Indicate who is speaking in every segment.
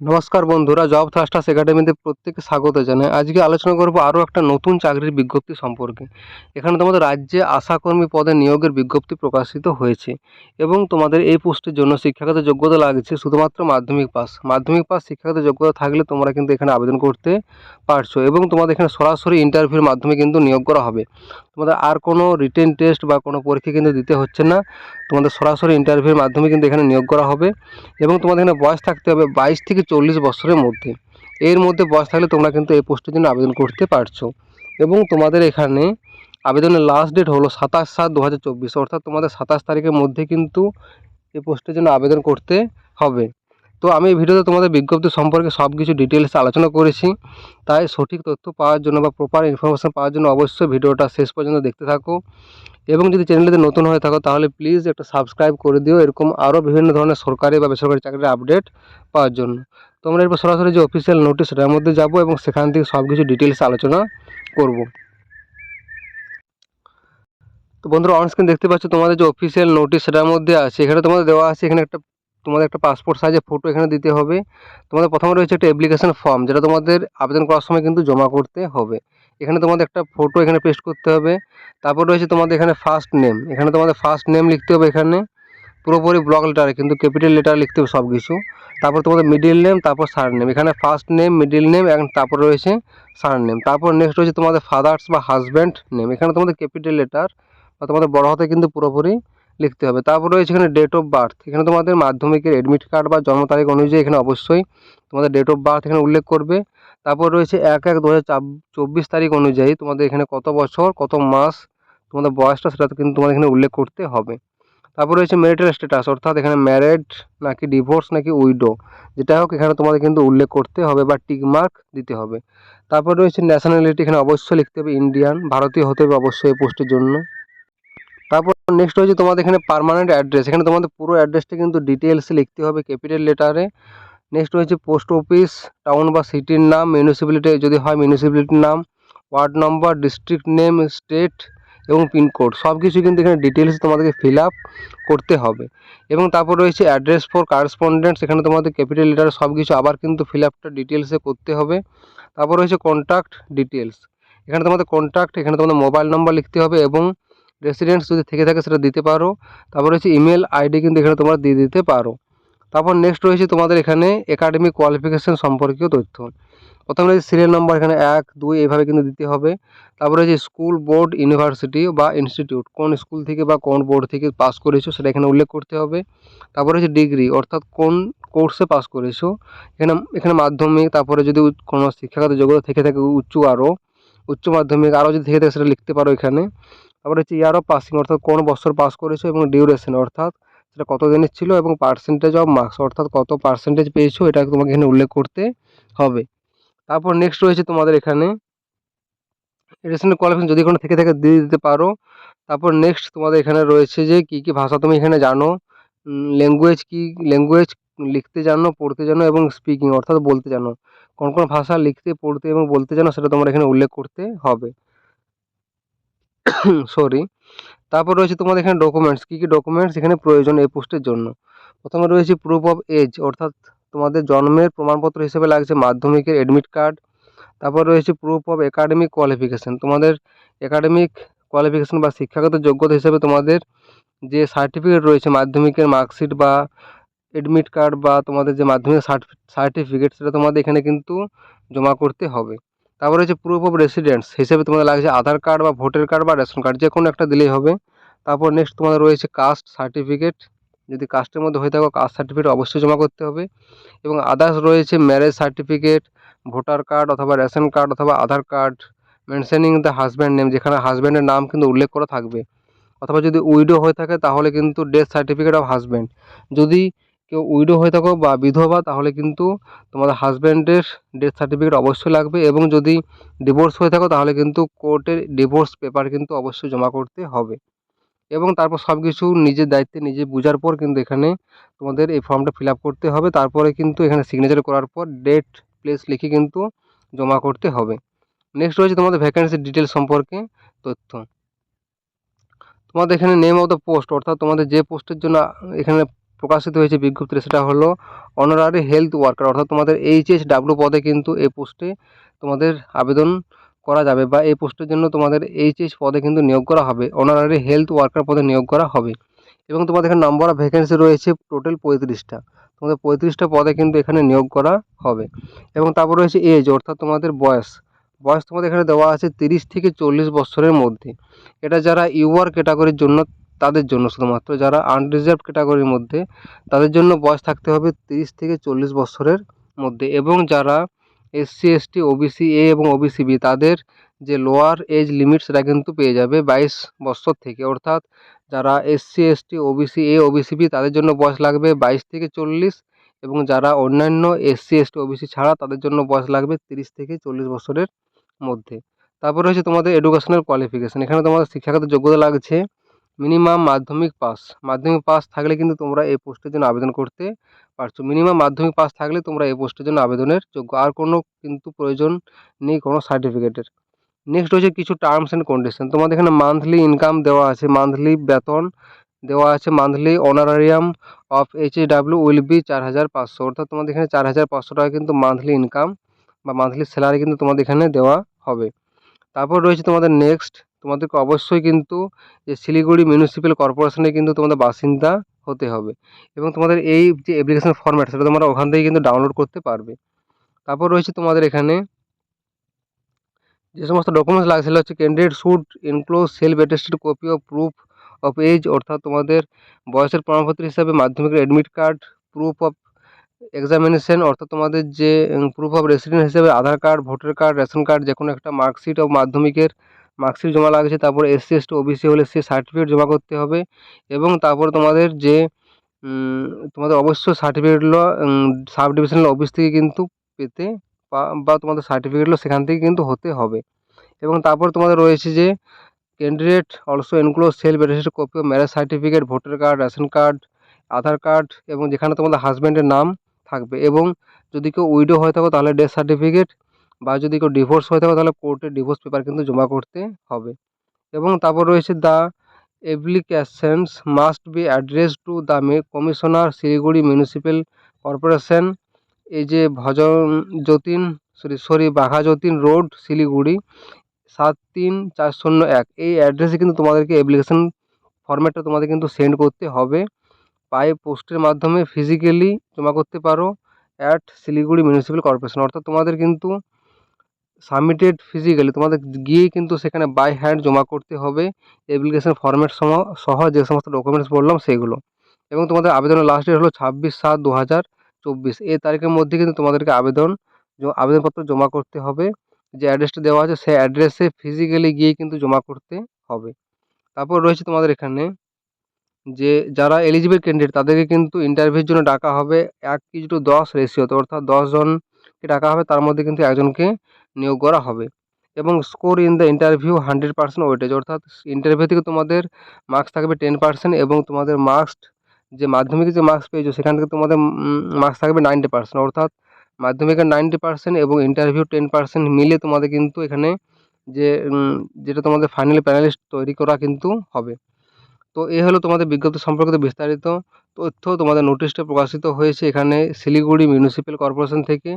Speaker 1: নমস্কার বন্ধুরা, job thrusters একাডেমিতে প্রত্যেককে স্বাগত জানাই। আজকে আলোচনা করব আরও একটা নতুন চাকরির বিজ্ঞপ্তি সম্পর্কে। এখানে তোমাদের রাজ্যে আশাকর্মী পদে নিয়োগের বিজ্ঞপ্তি প্রকাশিত হয়েছে এবং তোমাদের এই পোস্টের জন্য শিক্ষাগত যোগ্যতা লাগছে শুধুমাত্র মাধ্যমিক পাস। মাধ্যমিক পাস শিক্ষাগত যোগ্যতা থাকলে তোমরা কিন্তু এখানে আবেদন করতে পারছ এবং তোমাদের এখানে সরাসরি ইন্টারভিউর মাধ্যমে কিন্তু নিয়োগ করা হবে। তোমাদের আর কোনো রিটেন টেস্ট বা কোনো পরীক্ষা কিন্তু দিতে হচ্ছে না। তোমাদের সরাসরি ইন্টারভিউর মাধ্যমে কিন্তু এখানে নিয়োগ করা হবে এবং তোমাদের এখানে বয়স থাকতে হবে বাইশ থেকে চল্লিশ বছরের মধ্যে। এর মধ্যে বয়স থাকলে তোমরা কিন্তু এই পোস্টের জন্য আবেদন করতে পারছ। এবং তোমাদের এখানে আবেদনের লাস্ট ডেট হলো সাতাশ সাত দু হাজার চব্বিশ, অর্থাৎ তোমাদের সাতাশ তারিখের মধ্যে কিন্তু এই পোস্টের জন্য আবেদন করতে হবে। তো আমি এই ভিডিওতে তোমাদের বিজ্ঞপ্তি সম্পর্কে সব কিছু ডিটেলসে আলোচনা করেছি। তাই সঠিক তথ্য পাওয়ার জন্য বা প্রপার ইনফরমেশান পাওয়ার জন্য অবশ্যই ভিডিওটা শেষ পর্যন্ত দেখতে থাকো। এবং যদি চ্যানেলটিতে নতুন হয়ে থাকো, তাহলে প্লিজ একটা সাবস্ক্রাইব করে দিও। এরকম আরও বিভিন্ন ধরনের সরকারি বা বেসরকারি চাকরির আপডেট পাওয়ার জন্য। তোমরা এরপর সরাসরি যে অফিসিয়াল নোটিশ সেটার মধ্যে যাব এবং সেখান থেকে সব কিছু ডিটেলস আলোচনা করব। তো বন্ধুরা অনস্ক্রিন দেখতে পাচ্ছ তোমাদের যে অফিসিয়াল নোটিশ সেটার মধ্যে আছে। এখানে তোমাদের দেওয়া আছে, এখানে একটা তোমাদের একটা পাসপোর্ট সাইজের ফটো এখানে দিতে হবে। তোমাদের প্রথমে রয়েছে একটা অ্যাপ্লিকেশান ফর্ম যেটা তোমাদের আবেদন করার সময় কিন্তু জমা করতে হবে। এখানে তোমাদের একটা ফটো এখানে পেস্ট করতে হবে। তারপর রয়েছে তোমাদের এখানে ফার্স্ট নেম এখানে তোমাদের ফার্স্ট নেম লিখতে হবে এখানে। পুরোপুরি ব্লক লেটারে কিন্তু ক্যাপিটাল লেটার লিখতে হবে সব কিছু তারপর তোমাদের মিডিল নেম তারপর সার নেম এখানে ফার্স্ট নেম মিডিল নেম এবং তারপর রয়েছে সার নেম তারপর নেক্সট রয়েছে তোমাদের ফাদার্স বা হাজব্যান্ড নেম এখানে তোমাদের ক্যাপিটাল লেটার বা তোমাদের বড় হাতে কিন্তু পুরোপুরি লিখতে হবে। তারপর রয়েছে এখানে ডেট অফ বার্থ এখানে তোমাদের মাধ্যমিকের অ্যাডমিট কার্ড বা জন্ম তারিখ অনুযায়ী এখানে অবশ্যই তোমাদের ডেট অফ বার্থ এখানে উল্লেখ করবে। তারপর রয়েছে এক এক দু চব্বিশ তারিখ অনুযায়ী তোমাদের এখানে কত বছর, কত মাস তোমাদের বয়সটা সেটা কিন্তু তোমাদের এখানে উল্লেখ করতে হবে। তারপর রয়েছে ম্যারিটাল স্ট্যাটাস অর্থাৎ এখানে ম্যারেড নাকি ডিভোর্স নাকি উইডো যেটা হোক এখানে তোমাদের কিন্তু উল্লেখ করতে হবে বা টিকমার্ক দিতে হবে। তারপর রয়েছে ন্যাশনালিটি এখানে অবশ্যই লিখতে হবে ইন্ডিয়ান ভারতীয় হতে হবে অবশ্যই এই পোস্টের জন্য। তারপর নেক্সট হচ্ছে তোমাদের এখানে পার্মানেন্ট অ্যাড্রেস এখানে তোমাদের পুরো অ্যাড্রেসটা কিন্তু ডিটেলসে লিখতে হবে ক্যাপিটাল লেটারে নেক্সট রয়েছে পোস্ট অফিস টাউন বা সিটির নাম মিউনিসিপ্যালিটি যদি হয় মিউনিসিপ্যালিটির নাম ward number district name state এবং পিনকোড সব কিছু কিন্তু এখানে ডিটেলস তোমাদেরকে ফিল আপ করতে হবে। এবং তারপর রয়েছে অ্যাড্রেস ফর কারেসপন্ডেন্টস এখানে তোমাদের ক্যাপিটাল লেটার সব কিছু আবার কিন্তু ফিল আপটা ডিটেলসে করতে হবে। তারপর রয়েছে কন্ট্যাক্ট ডিটেলস এখানে তোমাদের কন্ট্যাক্ট এখানে তোমাদের মোবাইল নম্বর লিখতে হবে এবং রেসিডেন্টস যদি থেকে থাকে সেটা দিতে পারো। তারপর রয়েছে ইমেল আইডি কিন্তু এখানে তোমরা দিয়ে দিতে পারো। তারপর নেক্সট রয়েছে তোমাদের এখানে একাডেমিক কোয়ালিফিকেশান সম্পর্কীয় তথ্য। প্রথমে রয়েছে সিরিয়াল নম্বর এখানে এক, দুই, এইভাবে কিন্তু দিতে হবে। তারপরে রয়েছে স্কুল বোর্ড ইউনিভার্সিটি বা ইনস্টিটিউট কোন স্কুল থেকে বা কোন বোর্ড থেকে পাস করেছ সেটা এখানে উল্লেখ করতে হবে। তারপরে হচ্ছে ডিগ্রি অর্থাৎ কোন কোর্সে পাস করেছ। এখানে এখানে মাধ্যমিক, তারপরে যদি কোনো শিক্ষাগত যোগ্যতা থেকে থাকে উচ্চ আরও। উচ্চ মাধ্যমিক, আরও যদি থেকে থাকে সেটা লিখতে পারো এখানে। তারপরে হচ্ছে ইয়ার অফ পাসিং অর্থাৎ কোন বছর পাস করেছ এবং ডিউরেশন অর্থাৎ সেটা কত দিনের ছিল এবং পার্সেন্টেজ অফ মার্কস অর্থাৎ কত পার্সেন্টেজ পেয়েছ, এটা তোমাকে এখানে উল্লেখ করতে হবে। তারপর নেক্সট রয়েছে তোমাদের এখানে। এডিশনাল কোয়ালিফিকেশন যদি কোনো থেকে থাকে দিয়ে দিতে পারো। তারপর নেক্সট তোমাদের এখানে রয়েছে যে কী কী ভাষা তুমি এখানে জানো। ল্যাঙ্গুয়েজ কী ল্যাঙ্গুয়েজ লিখতে জানো, পড়তে জানো এবং স্পিকিং অর্থাৎ বলতে জানো। কোন কোন ভাষা লিখতে, পড়তে এবং বলতে জানো, সেটা তোমরা এখানে উল্লেখ করতে হবে। সরি তারপর রয়েছে তোমাদের এখানে ডকুমেন্টস কী কী ডকুমেন্টস এখানে প্রয়োজন এই পোস্টের জন্য? প্রথমে রয়েছে প্রুফ অফ এজ অর্থাৎ তোমাদের জন্মের প্রমাণপত্র হিসেবে লাগছে, মাধ্যমিকের অ্যাডমিট কার্ড তারপর রয়েছে প্রুফ অফ একাডেমিক কোয়ালিফিকেশান তোমাদের একাডেমিক কোয়ালিফিকেশান বা শিক্ষাগত যোগ্যতা হিসেবে তোমাদের যে সার্টিফিকেট রয়েছে, মাধ্যমিকের মার্কশিট বা অ্যাডমিট কার্ড বা তোমাদের যে মাধ্যমিক সার্টিফিকেট সেটা তোমাদের এখানে কিন্তু জমা করতে হবে। তারপর হচ্ছে প্রুফ অফ রেসিডেন্স হিসেবে তোমাদের লাগছে আধার কার্ড বা ভোটার কার্ড বা রেশন কার্ড যে কোনো একটা দিলেই হবে। তারপর নেক্সট তোমাদের রয়েছে কাস্ট সার্টিফিকেট যদি কাস্টের মধ্যে হয়ে থাকো কাস্ট সার্টিফিকেট অবশ্যই জমা করতে হবে। এবং আদার্স রয়েছে ম্যারেজ সার্টিফিকেট ভোটার কার্ড অথবা রেশন কার্ড অথবা Aadhaar card mentioning the husband name যেখানে হাজব্যান্ডের নাম কিন্তু উল্লেখ করা থাকবে। অথবা যদি উইডো হয়ে থাকে, তাহলে কিন্তু ডেথ সার্টিফিকেট অফ হাজব্যান্ড যদি কেউ উইডো হয়ে থাকো বা বিধবা, তাহলে কিন্তু তোমাদের হাজব্যান্ডের ডেথ সার্টিফিকেট অবশ্যই লাগবে এবং যদি ডিভোর্স হয়ে থাকো, তাহলে কিন্তু কোর্টের ডিভোর্স পেপার কিন্তু অবশ্যই জমা করতে হবে। এবং তারপর সব কিছু নিজের দায়িত্বে নিজে বোঝার পর কিন্তু এখানে তোমাদের এই ফর্মটা ফিল করতে হবে। তারপরে কিন্তু এখানে সিগনেচার করার পর ডেট প্লেস লিখে কিন্তু জমা করতে হবে। নেক্সট রয়েছে তোমাদের ভ্যাকেন্সির ডিটেলস সম্পর্কে তথ্য। তোমাদের এখানে নেম অফ দ্য পোস্ট অর্থাৎ তোমাদের যে পোস্টের জন্য এখানে প্রকাশিত হয়েছে বিজ্ঞপ্তিতে, সেটা হলো অনারারি হেলথ ওয়ার্কার অর্থাৎ তোমাদের এইচএস ডাব্লিউ পদে কিন্তু এই পোস্টে তোমাদের আবেদন করা যাবে বা এই পোস্টের জন্য তোমাদের এইচএস পদে কিন্তু নিয়োগ করা হবে অনারারি হেলথ ওয়ার্কার পদে নিয়োগ করা হবে। এবং তোমাদের এখানে নাম্বার অফ ভ্যাকেন্সি রয়েছে টোটাল পঁয়ত্রিশটা। তোমাদের পঁয়ত্রিশটা পদে কিন্তু এখানে নিয়োগ করা হবে। এবং তারপর রয়েছে এজ অর্থাৎ তোমাদের বয়স। বয়স তোমাদের এখানে দেওয়া আছে তিরিশ থেকে চল্লিশ বছরের মধ্যে। এটা যারা ইউআর ক্যাটাগরির জন্য তাদের জন্য শুধুমাত্র যারা আনরিজার্ভ ক্যাটাগরির মধ্যে, তাদের জন্য বয়স থাকতে হবে তিরিশ থেকে চল্লিশ বছরের মধ্যে এবং যারা এসসি এসটি ওবিসি এ এবং ওবিসি বি তাদের যে লোয়ার এজ লিমিট সেটা কিন্তু পেয়ে যাবে বাইশ বছর থেকে। অর্থাৎ যারা SC ST OBC A OBC B তাদের জন্য বয়স লাগবে বাইশ থেকে চল্লিশ এবং যারা অন্যান্য এসসি এসটি ওবিসি ছাড়া তাদের জন্য বয়স লাগবে তিরিশ থেকে চল্লিশ বছরের মধ্যে। তারপর হচ্ছে তোমাদের এডুকেশনাল কোয়ালিফিকেশান এখানে তোমাদের শিক্ষাগত যোগ্যতা লাগছে মিনিমাম মাধ্যমিক পাস মাধ্যমিক পাস থাকলে কিন্তু তোমরা এই পোস্টের জন্য আবেদন করতে পারছ। মিনিমাম মাধ্যমিক পাস থাকলে তোমরা এই পোস্টের জন্য আবেদনের যোগ্য। আর কোনো কিন্তু প্রয়োজন নেই কোনো সার্টিফিকেটের নেক্সট হচ্ছে কিছু টার্মস অ্যান্ড কন্ডিশন তোমাদের এখানে মান্থলি ইনকাম দেওয়া আছে। মান্থলি বেতন দেওয়া আছে। Monthly honorarium of H A W will be চার হাজার পাঁচশো। অর্থাৎ তোমাদের এখানে চার হাজার পাঁচশো টাকা কিন্তু মান্থলি ইনকাম বা মান্থলি স্যালারি কিন্তু তোমাদের এখানে দেওয়া হবে। তারপর রয়েছে তোমাদের নেক্সট তোমাদেরকে অবশ্যই কিন্তু যে শিলিগুড়ি মিউনিসিপ্যাল কর্পোরেশনে কিন্তু তোমাদের বাসিন্দা হতে হবে এবং তোমাদের এই যে অ্যাপ্লিকেশন ফর্ম্যাট সেটা তোমরা ওখান থেকে কিন্তু ডাউনলোড করতে পারবে। তারপর রয়েছে তোমাদের এখানে যে সমস্ত ডকুমেন্টস লাগছে সেটা হচ্ছে candidate should enclose self attested copy of proof of age অর্থাৎ তোমাদের বয়সের প্রমাণপত্র হিসাবে মাধ্যমিকের admit card proof of examination অর্থাৎ তোমাদের যে প্রুফ অফ রেসিডেন্স হিসেবে Aadhaar card voter card ration card যে কোনো একটা মার্কশিট অফ মাধ্যমিকের মার্কশিট জমা লাগছে, তারপর এসসি এসটি ওবিসি হলে সে সার্টিফিকেট জমা করতে হবে এবং তারপর তোমাদের যে তোমাদের অবশ্যই সার্টিফিকেটগুলো সাব ডিভিশনাল অফিস থেকে কিন্তু পেতে বা তোমাদের সার্টিফিকেটগুলো সেখান থেকে কিন্তু হতে হবে। এবং তারপর তোমাদের রয়েছে যে candidate also enclose self attested copy of marriage certificate voter card ration card Aadhaar card এবং যেখানে তোমাদের হাজব্যান্ডের নাম থাকবে এবং যদি কেউ উইডো হয়ে থাকো তাহলে ডেথ সার্টিফিকেট বা যদি কেউ ডিভোর্স হয়ে থাকে, তাহলে কোর্টে ডিভোর্স পেপার কিন্তু জমা করতে হবে। এবং তারপর রয়েছে the applications must be address to the commissioner Siliguri municipal corporation এই যে ভজন Jatin sorry sorry Bagha Jatin road Siliguri, সাত তিন চার শূন্য এক। এই অ্যাড্রেসে কিন্তু তোমাদেরকে অ্যাপ্লিকেশন ফর্ম্যাটটা তোমাদের কিন্তু সেন্ড করতে হবে। বাই পোস্টের মাধ্যমে ফিজিক্যালি জমা করতে পারো অ্যাট শিলিগুড়ি মিউনিসিপ্যাল কর্পোরেশন অর্থাৎ তোমাদের কিন্তু সাবমিটেড ফিজিক্যালি তোমাদের গিয়েই কিন্তু সেখানে বাই হ্যান্ড জমা করতে হবে অ্যাপ্লিকেশন ফর্ম্যাট সহ সহ যে সমস্ত ডকুমেন্টস বললাম সেগুলো। এবং তোমাদের আবেদনের লাস্ট ডেট হলো ছাব্বিশ সাত দু হাজার চব্বিশ। এই তারিখের মধ্যে কিন্তু তোমাদেরকে আবেদন আবেদনপত্র জমা করতে হবে। যে অ্যাড্রেসটা দেওয়া আছে সেই অ্যাড্রেসে ফিজিক্যালি গিয়ে কিন্তু জমা করতে হবে। তারপর রয়েছে তোমাদের এখানে যে যারা এলিজিবল ক্যান্ডিডেট তাদেরকে কিন্তু ইন্টারভিউর জন্য ডাকা হবে এক কিছু টু দশ রেশিওতে অর্থাৎ দশজনকে ডাকা হবে, তার মধ্যে কিন্তু একজনকে নিয়োগ করা হবে। এবং score in the interview hundred percent weightage অর্থাৎ ইন্টারভিউ থেকে তোমাদের মার্কস থাকবে টেন পার্সেন্ট এবং তোমাদের মার্কস যে মাধ্যমিকে যে মার্কস পেয়েছ, সেখান থেকে তোমাদের মার্কস থাকবে নাইনটি পার্সেন্ট অর্থাৎ মাধ্যমিকের নাইনটি পার্সেন্ট এবং ইন্টারভিউ টেন পার্সেন্ট মিলে তোমাদের কিন্তু এখানে যে যেটা তোমাদের ফাইনাল প্যানালিস্ট তৈরি করা কিন্তু হবে। তো এ হলো তোমাদের বিজ্ঞপ্তি সম্পর্কিত বিস্তারিত তথ্য। তোমাদের নোটিশটা প্রকাশিত হয়েছে এখানে শিলিগুড়ি মিউনিসিপ্যাল কর্পোরেশন থেকে।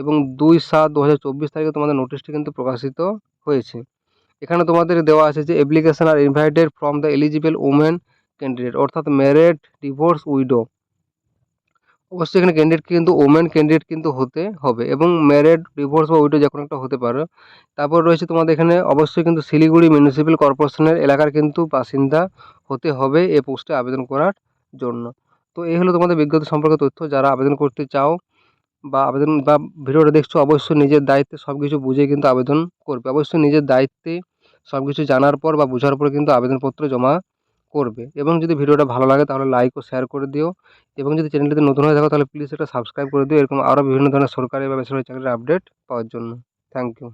Speaker 1: এবং দুই সাত দু হাজার চব্বিশ তারিখে তোমাদের নোটিশটি কিন্তু প্রকাশিত হয়েছে। এখানে তোমাদের দেওয়া আছে যে application are invited from the eligible women candidate অর্থাৎ ম্যারেড ডিভোর্স উইডো অবশ্যই এখানে ক্যান্ডিডেট কিন্তু ওমেন ক্যান্ডিডেট কিন্তু হতে হবে এবং ম্যারেড ডিভোর্স বা উইডো যে কোনো একটা হতে পারে। তারপর রয়েছে তোমাদের এখানে অবশ্যই কিন্তু শিলিগুড়ি মিউনিসিপ্যাল কর্পোরেশনের এলাকার কিন্তু বাসিন্দা হতে হবে এ পোস্টে আবেদন করার জন্য। তো এই হলো তোমাদের বিজ্ঞপ্তি সম্পর্কে তথ্য। যারা আবেদন করতে চাও বা আবেদন বা ভিডিওটা দেখছ, অবশ্যই নিজের দায়িত্বে সব কিছু বুঝে কিন্তু আবেদন করবে। অবশ্যই নিজের দায়িত্বে সব কিছু জানার পর বা বোঝার পর কিন্তু আবেদনপত্র জমা করবে। এবং যদি ভিডিওটা ভালো লাগে তাহলে লাইক ও শেয়ার করে দিও। এবং যদি চ্যানেলটিতে নতুন হয়ে থাকো তাহলে প্লিজ এটা সাবস্ক্রাইব করে দিও। এরকম আরও বিভিন্ন ধরনের সরকারি বা বেসরকারি চাকরির আপডেট পাওয়ার জন্য। Thank you